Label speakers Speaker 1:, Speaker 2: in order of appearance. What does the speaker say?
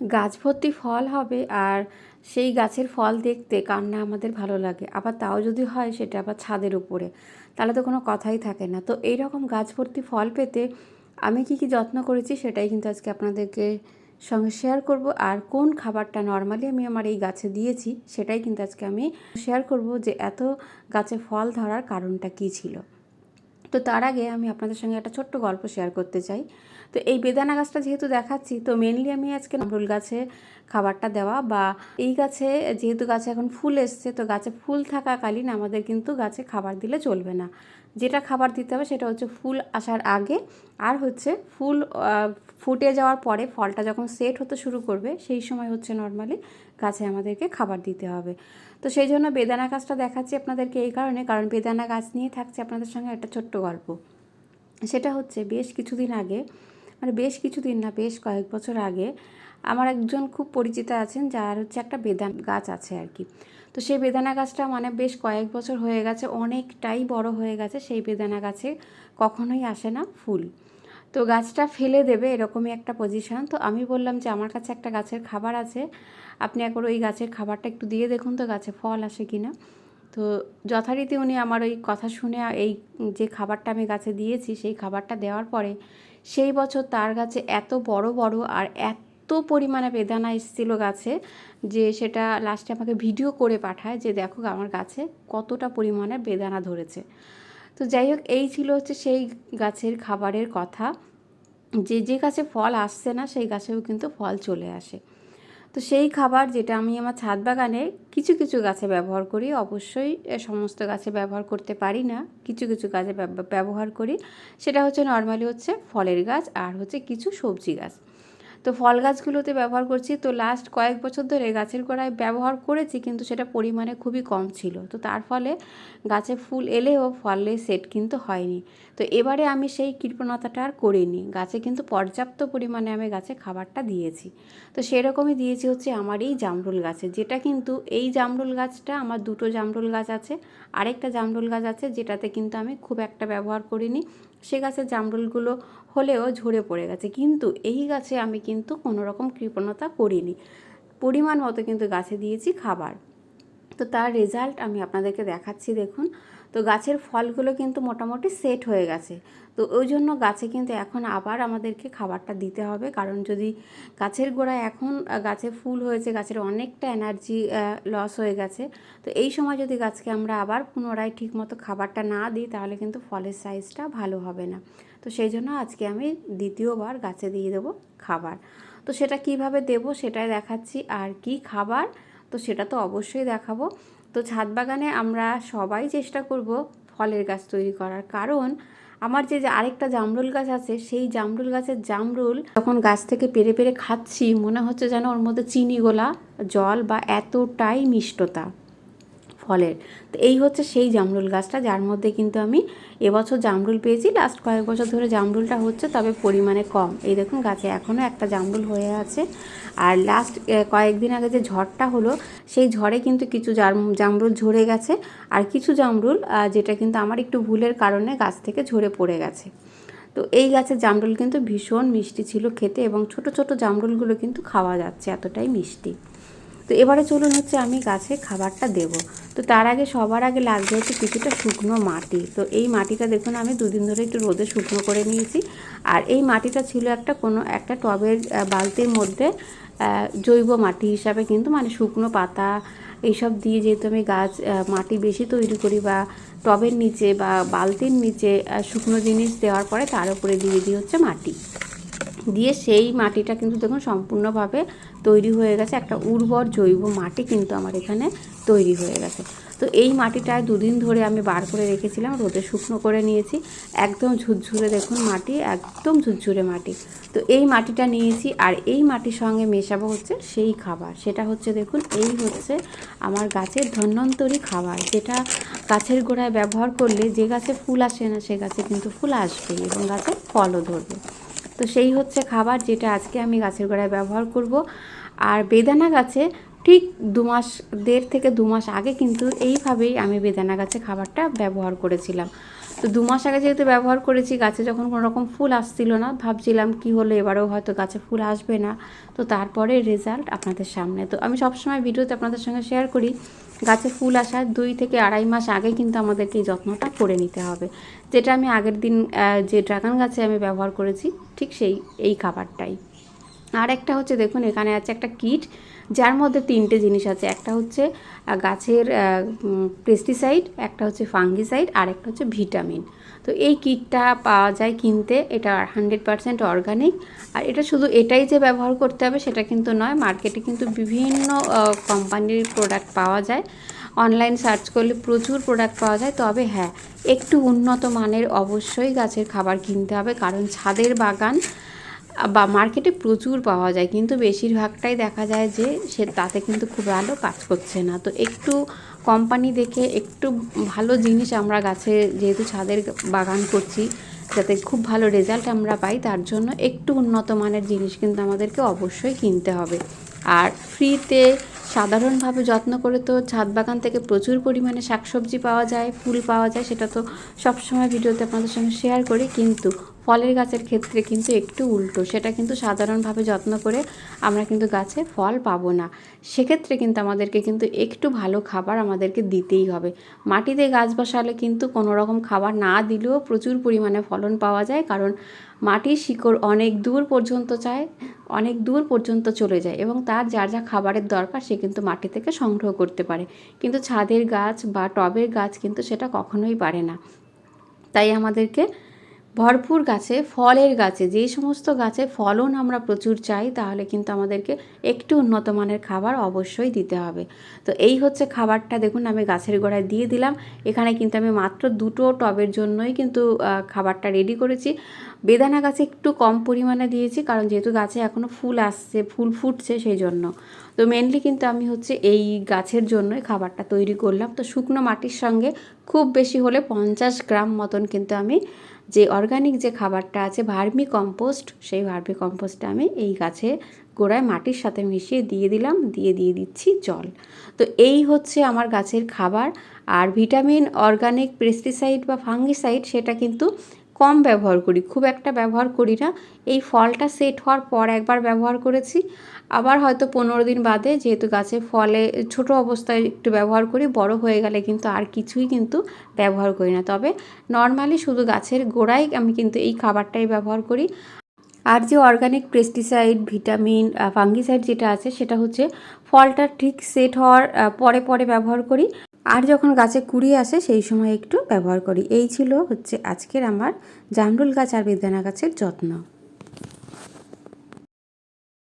Speaker 1: গাছ ভর্তি ফল হবে আর সেই গাছের ফল দেখতে কার না আমাদের ভালো লাগে। আবার তাও যদি হয় সেটা আবার ছাদের উপরে। তাহলে তো কোনো কথাই থাকে না। তো এই রকম গাছ ভর্তি ফল পেতে আমি কি কি যত্ন করেছি সেটাই কিন্তু আজকে আপনাদেরকে সঙ্গে শেয়ার করব। আর কোন খাবারটা নর্মালি আমি আমার এই গাছে দিয়েছি সেটাই কিন্তু আজকে আমি শেয়ার করব যে এত গাছে ফল ধরার কারণটা কী ছিল। তো তার আগে আমি আপনাদের সঙ্গে একটা ছোট্ট গল্প শেয়ার করতে চাই। তো এই বেদানা গাছটা যেহেতু দেখাচ্ছি, তো মেনলি আমি আজকে নামরুল গাছে খাবারটা দেওয়া বা এই গাছে যেহেতু গাছে এখন ফুল এসছে, তো গাছে ফুল থাকাকালীন আমাদের কিন্তু গাছে খাবার দিলে চলবে না। যেটা খাবার দিতে হবে সেটা হচ্ছে ফুল আসার আগে আর হচ্ছে ফুল ফুটে যাওয়ার পরে ফলটা যখন সেট হতে শুরু করবে, সেই সময় হচ্ছে নর্মালি গাছে আমাদেরকে খাবার দিতে হবে। তো সেই জন্য বেদানা গাছটা দেখাচ্ছি আপনাদেরকে এই কারণে, কারণ বেদানা গাছ নিয়ে থাকছে আপনাদের সঙ্গে একটা ছোট্ট গল্প। সেটা হচ্ছে বেশ কিছুদিন আগে মানে বেশ কিছুদিন না, বেশ কয়েক বছর আগে আমার একজন খুব পরিচিত আছেন, যার হচ্ছে একটা বেদান গাছ আছে আর কি। তো সেই বেদানা গাছটা মানে বেশ কয়েক বছর হয়ে গেছে, অনেকটাই বড় হয়ে গেছে, সেই বেদানা গাছে কখনোই আসে না ফুল। তো গাছটা ফেলে দেবে এরকমই একটা পজিশন তো আমি বললাম যে, আমার কাছে একটা গাছের খাবার আছে, আপনি একবার ওই গাছের খাবারটা একটু দিয়ে দেখুন তো গাছে ফল আসে কি না তো যথারীতি উনি আমার ওই কথা শুনে, এই যে খাবারটা আমি গাছে দিয়েছি, সেই খাবারটা দেওয়ার পরে সেই বছর তার গাছে এত বড় বড় আর এত পরিমাণে বেদানা এসেছিল গাছে যে সেটা লাস্টে আমাকে ভিডিও করে পাঠায় যে দেখো আমার গাছে কতটা পরিমাণে বেদানা ধরেছে। তো যাই হোক, এই ছিল হচ্ছে সেই গাছের খাবারের কথা। যে যে গাছে ফল আসছে না, সেই গাছেও কিন্তু ফল চলে আসে। তো সেই খাবার যেটা আমি আমার ছাদ বাগানে কিছু কিছু গাছে ব্যবহার করি, অবশ্যই সমস্ত গাছে ব্যবহার করতে পারি না, কিছু কিছু গাছে ব্যবহার করি। সেটা হচ্ছে নর্মালি হচ্ছে ফলের গাছ আর হচ্ছে কিছু সবজি গাছ। তো ফল গাছগুলোতে ব্যবহার করছি। তো লাস্ট কয়েক বছর ধরে গাছের গোড়ায় ব্যবহার করেছি কিন্তু সেটা পরিমাণে খুবই কম ছিল। তো তার ফলে গাছে ফুল এলেও ফলে সেট কিন্তু হয়নি। তো এবারে আমি সেই কৃপণতাটা আর করিনি। গাছে কিন্তু পর্যাপ্ত পরিমাণে আমি গাছে খাবারটা দিয়েছি। তো সেরকমই দিয়েছি হচ্ছে আমার এই জামরুল গাছে। যেটা কিন্তু এই জামরুল গাছটা, আমার দুটো জামরুল গাছ আছে, আরেকটা জামরুল গাছ আছে যেটাতে কিন্তু আমি খুব একটা ব্যবহার করিনি। সে গাছের জামরুলগুলো হলেও ঝরে পড়ে গেছে। কিন্তু এই গাছে আমি কিন্তু কোনো রকম কৃপণতা করিনি। পরিমাণ মতো কিন্তু গাছে দিয়েছি খাবার। তো তার রেজাল্ট আমি আপনাদেরকে দেখাচ্ছি, দেখুন। তো গাছের ফলগুলো কিন্তু মোটামুটি সেট হয়ে গেছে। তো ওই জন্য গাছে কিন্তু এখন আবার আমাদেরকে খাবারটা দিতে হবে। কারণ যদি গাছের গোড়ায় এখন গাছে ফুল হয়েছে, গাছের অনেকটা এনার্জি লস হয়ে গেছে, তো এই সময় যদি গাছকে আমরা আবার পুনরায় ঠিকমতো খাবারটা না দিই, তাহলে কিন্তু ফলের সাইজটা ভালো হবে না। তো সেই জন্য আজকে আমি দ্বিতীয়বার গাছে দিয়ে দেবো খাবার। তো সেটা কীভাবে দেব সেটাই দেখাচ্ছি। আর কি খাবার? তো সেটা তো অবশ্যই দেখাবো। তো ছাদ বাগানে আমরা সবাই চেষ্টা করব ফলের গাছ তৈরি করার। কারণ আমার যে আরেকটা জামরুল গাছ আছে, সেই জামরুল গাছের জামরুল যখন গাছ থেকে পেরে পেরে খাচ্ছি, মনে হচ্ছে যেন ওর মধ্যে চিনি গোলা জল বা এতটাই মিষ্টতা। ফলের। তো এই হচ্ছে সেই জামরুল গাছটা, যার মধ্যে কিন্তু আমি এবছর জামরুল পেয়েছি। লাস্ট কয়েক বছর ধরে জামরুলটা হচ্ছে, তবে পরিমাণে কম। এই দেখুন, গাছে এখনও একটা জামরুল হয়ে আছে। আর লাস্ট কয়েকদিন আগে যে ঝড়টা হলো, সেই ঝড়ে কিন্তু কিছু জাম- জামরুল ঝরে গেছে। আর কিছু জামরুল যেটা কিন্তু আমার একটু ভুলের কারণে গাছ থেকে ঝরে পড়ে গেছে। তো এই গাছের জামরুল কিন্তু ভীষণ মিষ্টি ছিল খেতে এবং ছোট ছোট জামরুলগুলো কিন্তু খাওয়া যাচ্ছে এতটাই মিষ্টি। তো এবারে চলুন হচ্ছে আমি গাছে খাবারটা দেব। তো তার আগে সবার আগে লাগবে হচ্ছে কিছুটা শুকনো মাটি, তো এই মাটিটা দেখুন আমি দুদিন ধরে একটু রোদে শুকনো করে নিয়েছি। আর এই মাটিটা ছিল একটা কোনো, একটা টবের বালতির মধ্যে জৈব মাটি হিসাবে কিন্তু মানে শুকনো পাতা এইসব দিয়ে যেহেতু আমি গাছ মাটি বেশি তৈরি করি বা টবের নিচে বা বালতির নিচে শুকনো জিনিস দেওয়ার পরে তার উপরে দিয়ে দিই হচ্ছে মাটি। দিয়ে সেই মাটিটা কিন্তু দেখুন সম্পূর্ণভাবে তৈরি হয়ে গেছে। একটা উর্বর জৈব মাটি কিন্তু আমার এখানে তৈরি হয়ে গেছে। তো এই মাটিটায় দুদিন ধরে আমি বার করে রেখেছিলাম, রোদে শুকনো করে নিয়েছি। একদম ঝুরঝুরে দেখুন মাটি, একদম ঝুরঝুরে মাটি। তো এই মাটিটা নিয়েছি আর এই মাটির সঙ্গে মেশাবো হচ্ছে সেই খাবার। সেটা হচ্ছে দেখুন, এই হচ্ছে আমার গাছের ধন্বন্তরী খাবার। যেটা গাছের গোড়ায় ব্যবহার করলে যে গাছে ফুল আসে না, সে গাছে কিন্তু ফুল আসবেই এবং গাছে ফলও ধরবে। তো সেই হচ্ছে খাবার যেটা আজকে আমি গাছের গোড়ায় ব্যবহার করব। আর বেদানা গাছে ঠিক দু মাস, দেড় থেকে দু মাস আগে কিন্তু এইভাবেই আমি বেদানা গাছে খাবারটা ব্যবহার করেছিলাম। তো দু মাস আগে যেহেতু ব্যবহার করেছি, গাছে যখন কোনো রকম ফুল আসছিল না, ভাবছিলাম কি হলো, এবারেও হয়তো গাছে ফুল আসবে না। তো তারপরে রেজাল্ট আপনাদের সামনে। তো আমি সবসময় ভিডিওতে আপনাদের সঙ্গে শেয়ার করি, গাছে ফুল আসার দুই থেকে আড়াই মাস আগে কিন্তু আমাদেরকে এই যত্নটা করে নিতে হবে। যেটা আমি আগের দিন যে ড্রাগন গাছে আমি ব্যবহার করেছি, ঠিক সেই, এই খাবারটাই। আর একটা হচ্ছে দেখুন, এখানে আছে একটা কিট, যার মধ্যে তিনটে জিনিস আছে। একটা হচ্ছে গাছের পেস্টিসাইড একটা হচ্ছে ফাঙ্গিসাইড আর একটা হচ্ছে ভিটামিন তো এই কিটটা পাওয়া যায় কিনতে, এটা হান্ড্রেড পারসেন্ট অর্গানিক আর এটা শুধু এটাই যে ব্যবহার করতে হবে, সেটা কিন্তু নয় মার্কেটে কিন্তু বিভিন্ন কোম্পানির প্রোডাক্ট পাওয়া যায়। অনলাইন সার্চ করলে প্রচুর প্রোডাক্ট পাওয়া যায়। তবে হ্যাঁ একটু উন্নত মানের অবশ্যই গাছের খাবার কিনতে হবে, কারণ ছাদের বাগান বা মার্কেটে প্রচুর পাওয়া যায়, কিন্তু বেশিরভাগটাই দেখা যায় যে সে তাতে কিন্তু খুব ভালো কাজ করছে না। তো একটু কোম্পানি দেখে একটু ভালো জিনিস আমরা গাছে যেহেতু ছাদের বাগান করছি, যাতে খুব ভালো রেজাল্ট আমরা পাই, তার জন্য একটু উন্নত মানের জিনিস কিন্তু আমাদেরকে অবশ্যই কিনতে হবে। আর ফ্রিতে সাধারণভাবে যত্ন করে তো ছাদ বাগান থেকে প্রচুর পরিমাণে শাকসবজি পাওয়া যায়, ফুল পাওয়া যায়, সেটা তো সবসময় ভিডিওতে আপনাদের সঙ্গে শেয়ার করি, কিন্তু ফলের গাছের ক্ষেত্রে কিন্তু একটু উল্টো। সেটা কিন্তু সাধারণভাবে যত্ন করে আমরা কিন্তু গাছে ফল পাবো না। সেক্ষেত্রে কিন্তু আমাদেরকে কিন্তু একটু ভালো খাবার আমাদেরকে দিতেই হবে। মাটিতে গাছ বসালে কিন্তু কোনো রকম খাবার না দিলেও প্রচুর পরিমাণে ফলন পাওয়া যায়, কারণ মাটির শিকড় অনেক দূর পর্যন্ত চায়, অনেক দূর পর্যন্ত চলে যায় এবং তার যার যা খাবারের দরকার সে কিন্তু মাটি থেকে সংগ্রহ করতে পারে। কিন্তু ছাদের গাছ বা টবের গাছ কিন্তু সেটা কখনোই পারে না। তাই আমাদেরকে ভরপুর গাছে, ফলের গাছে যেই সমস্ত গাছে ফলন আমরা প্রচুর চাই, তাহলে কিন্তু আমাদেরকে একটু উন্নত মানের খাবার অবশ্যই দিতে হবে। তো এই হচ্ছে খাবারটা, দেখুন আমি গাছের গোড়ায় দিয়ে দিলাম। এখানে কিন্তু আমি মাত্র দুটো টবের জন্যই কিন্তু খাবারটা রেডি করেছি। বেদানা গাছে একটু কম পরিমাণে দিয়েছি, কারণ যেহেতু গাছে এখনও ফুল আসছে, ফুল ফুটছে সেই জন্য তো মেনলি কিন্তু আমি হচ্ছে এই গাছের জন্যই খাবারটা তৈরি করলাম। তো শুকনো মাটির সঙ্গে খুব বেশি হলে পঞ্চাশ গ্রাম মতন কিন্তু আমি যে অর্গানিক যে খাবারটা আছে, ভার্মি কম্পোস্ট, সেই ভার্মি কম্পোস্টটা আমি এই গাছে গোড়ায় মাটির সাথে মিশিয়ে দিয়ে দিলাম, দিয়ে দিয়ে দিচ্ছি জল। তো এই হচ্ছে আমার গাছের খাবার। আর ভিটামিন অর্গানিক পেস্টিসাইড বা ফাঙ্গিসাইড সেটা কিন্তু কম ব্যবহার করি, খুব একটা ব্যবহার করি না। এই ফলটা সেট হওয়ার পর একবার ব্যবহার করেছি। আবার হয়তো পনেরো দিন বাদে যেহেতু গাছে ফলে ছোট অবস্থায় একটু ব্যবহার করি, বড় হয়ে গেলে কিন্তু আর কিছুই কিন্তু ব্যবহার করি না। তবে নর্মালি শুধু গাছের গোড়ায় আমি কিন্তু এই খাবারটাই ব্যবহার করি। আর যে অর্গানিক পেস্টিসাইড ভিটামিন ফাঙ্গিসাইড যেটা আছে সেটা হচ্ছে ফলটা ঠিক সেট হওয়ার পরে পরে ব্যবহার করি। আর যখন গাছে কুড়ি আসে, সেই সময় একটু ব্যবহার করি। এই ছিল হচ্ছে আজকের আমার জামরুল গাছ আর বেদানা গাছের যত্ন।